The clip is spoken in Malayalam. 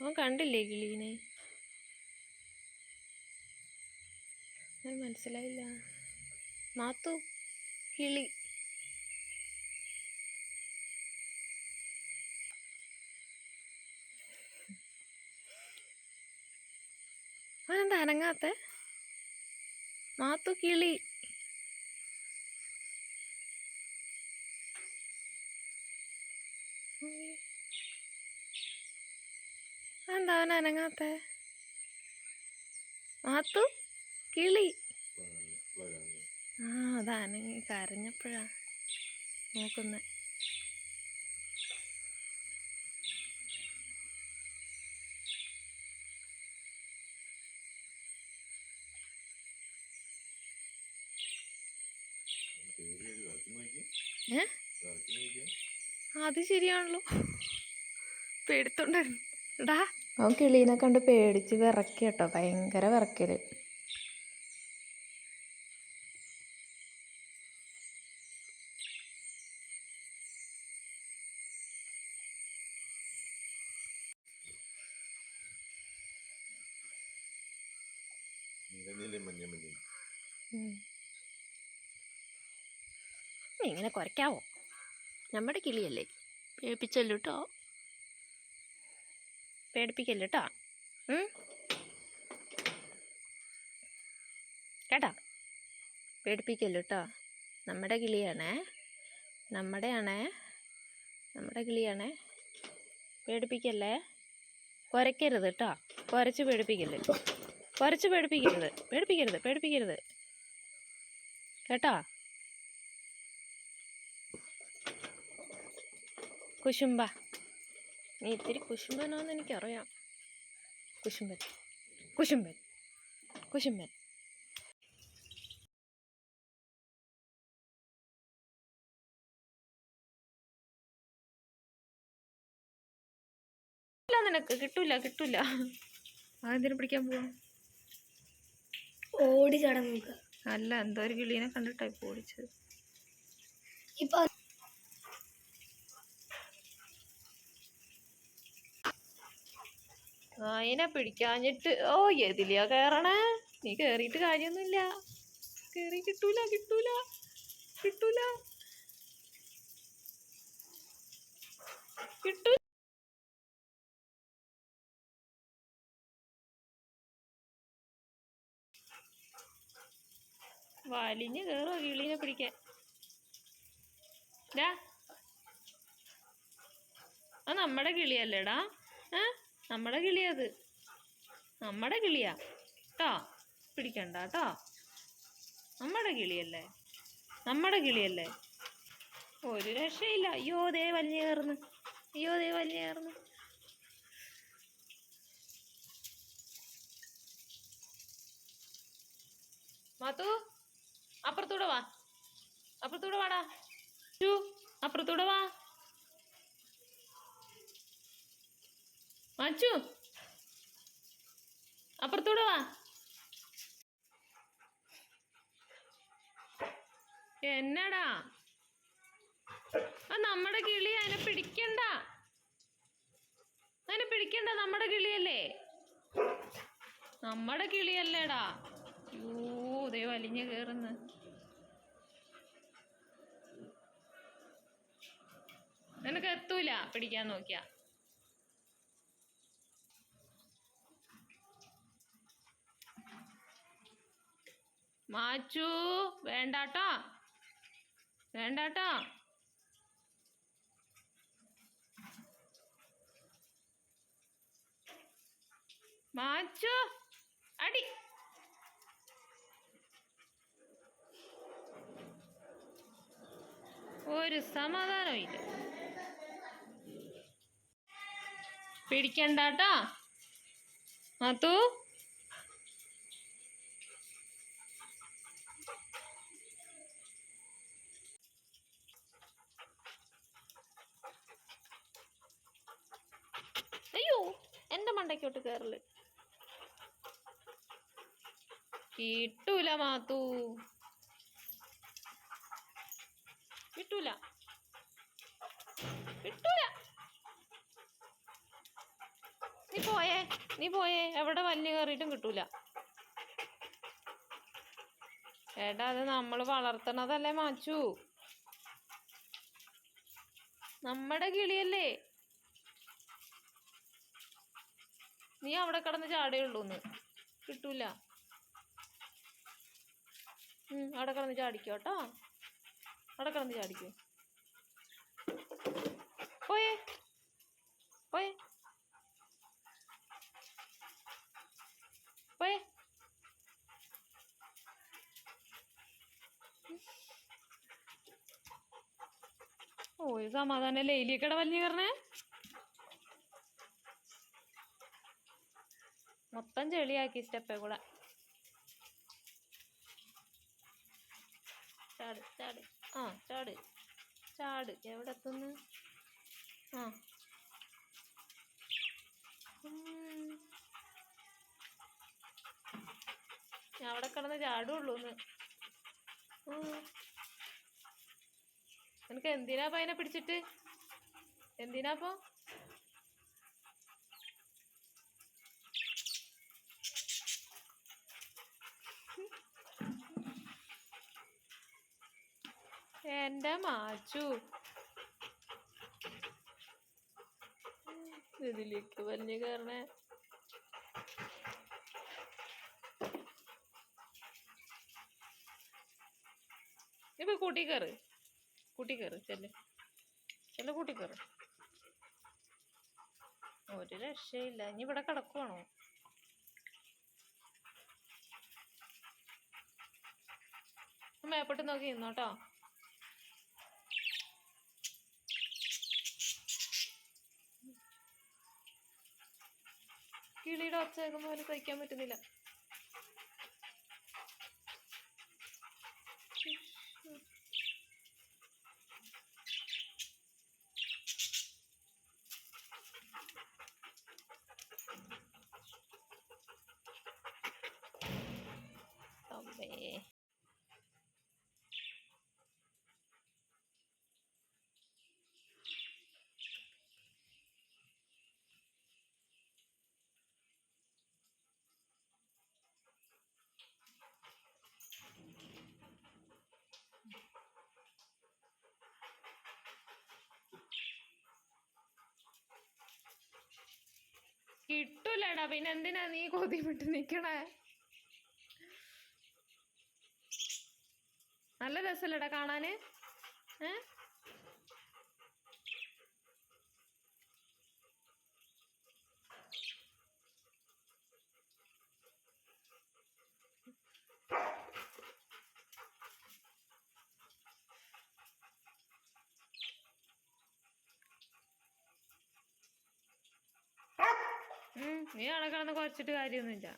അവൻ കണ്ടില്ലേ കിളീനെ? മനസ്സിലായില്ല. മാത്തു കിളി. അവനെന്താ അനങ്ങാത്ത? മാത്തു കിളി. എന്താ അനങ്ങാത്ത? മാത്തു കിളി? ആ അത് അനങ്ങി കരഞ്ഞപ്പോഴാ. നോക്കുന്നത് അത് ശരിയാണല്ലോ. പേടിത്തോണ്ടാ അവൻ കിളീനെ കണ്ട് പേടിച്ച് വിറക്കി കേട്ടോ ഭയങ്കര വിറക്കൽ ഇങ്ങനെ കുറയ്ക്കാവോ നമ്മുടെ കിളിയല്ലേ? പേപ്പിച്ചല്ലോ കേട്ടോ പേടിപ്പിക്കല്ലോ കേട്ടോ കേട്ടോ? പേടിപ്പിക്കല്ലോ കേട്ടോ നമ്മുടെ കിളിയാണേ. നമ്മുടെയാണേ. നമ്മുടെ കിളിയാണേ. പേടിപ്പിക്കല്ലേ? കുരയ്ക്കരുത് കേട്ടോ കുരച്ച് പേടിപ്പിക്കല്ലേ? കുരച്ച് പേടിപ്പിക്കരുത്. പേടിപ്പിക്കരുത് പേടിപ്പിക്കരുത്. കേട്ടോ? കുശുമ്പ നീ ഇത്തിരി കുശുമ്പനാന്ന് എനിക്കറിയാം. കുശുമ്പൻ. കുശുമ്പൻ. കുശുമ്പൻ. നിനക്ക് കിട്ടൂല കിട്ടൂല. അതെന്തിനു പിടിക്കാൻ പോവാ? ഓടി ചടങ്ങ് അല്ല എന്തോ ഒരു കിളീനെ കണ്ടിട്ടായി ഓടിച്ചത്. ഇപ്പൊ അതിനെ പിടിക്കാഞ്ഞിട്ട് ഓ എതിലെയാ കേറണേ? നീ കേറിയിട്ട് കാര്യൊന്നുമില്ല കേറി കിട്ടൂല കിട്ടൂല കിട്ടൂല. കിട്ടൂ വലിഞ്ഞ് കേറോ കിളീനെ പിടിക്കാൻ. ഡാ. അത് നമ്മുടെ കിളിയല്ലേടാ. ഏ? നമ്മുടെ കിളിയത് നമ്മുടെ കിളിയാ. കേട്ടോ പിടിക്കണ്ട കേട്ടോ നമ്മുടെ കിളിയല്ലേ? നമ്മുടെ കിളിയല്ലേ? ഒരു രക്ഷയില്ല. അയ്യോ ദേ വലിഞ്ഞു അയ്യോ ദേ വലിഞ്ഞു കയറുന്നു. മാത്തു അപ്പുറത്തൂടെ വാ. അപ്പുറത്തൂടെ വാടാ. അപ്പുറത്തൂടെ വാ. മാച്ചു. അപ്പുറത്തൂടെ വാ. എന്നടാ? ആ നമ്മുടെ കിളി അതിനെ പിടിക്കണ്ട. അതിനെ പിടിക്കണ്ട നമ്മുടെ കിളിയല്ലേ? നമ്മുടെ കിളിയല്ലേടാ. യോ ദേ വലിഞ്ഞു കേറുന്നു. നിനക്ക് എത്തൂല പിടിക്കാൻ നോക്കിയാ. മാച്ചു വേണ്ടാട്ടോ. വേണ്ടാട്ടോ. മാച്ചു അടി. ഒരു സമാധാനവും ഇല്ല പിടിക്കണ്ടാട്ടോ. മാത്തു അയ്യോ എന്റെ മണ്ടയ്ക്കോട്ട് കയറൽ കിട്ടൂല മാത്തു. കിട്ടൂല. കിട്ടൂല. നീ പോയേ നീ പോയേ. എവിടെ വല്യ കയറിയിട്ടും കിട്ടൂല. ഏട്ടാ അത് നമ്മൾ വളർത്തണതല്ലേ മാച്ചു. നമ്മുടെ കിളിയല്ലേ. നീ അവിടെ കിടന്ന് ചാടേയുള്ളൂന്ന് കിട്ടൂല. അവിടെ കിടന്ന് ചാടിക്കോ കേട്ടോ അവിടെ കിടന്ന് ചാടിക്കോ. പോയേ. പോയേ. പോയേ. ഓ സമാധാനല്ലേ? സമാധാനം വലിഞ്ഞു കയറണേ? മൊത്തം ചെളിയാക്കി സ്റ്റെപ്പേ കൂടെ. ചാട് ചാട് ആ. ചാട് ചാട്. എവിടെ എത്തുന്നു? ആ. ഞാൻ അവിടെ കിടന്ന് ചാടുള്ളൂന്ന്. നിനക്ക് എന്തിനാ അതിനെ പിടിച്ചിട്ട്? എന്തിനാപ്പോ എന്റെ മാച്ചു. ഇതിലേക്ക് വലിയ കയറണേ. ഇപ്പൊ കൂട്ടി കയറ്. കൂട്ടി കയറ് ചെല്ല്. ചെല്ല് കൂട്ടി കയറ്. ഒരു രക്ഷയില്ല. ഇനി ഇവിടെ കിടക്കുവാണോ? മേപ്പോട്ട് നോക്കി നിന്നോട്ടോ കിളിയുടെ ഒച്ച കേൾക്കുമ്പോൾ അവന് സഹിക്കാൻ പറ്റുന്നില്ല. അമ്മേ. കിട്ടൂലടാ. പിന്നെ എന്തിനാ നീ കൊതി വിട്ട് നിക്കണേ? നല്ല രസമല്ലേടാ കാണാന്. ഏ? നീ അവിടെ കിടന്ന് കുറച്ചിട്ട് കാര്യമൊന്നുമില്ല.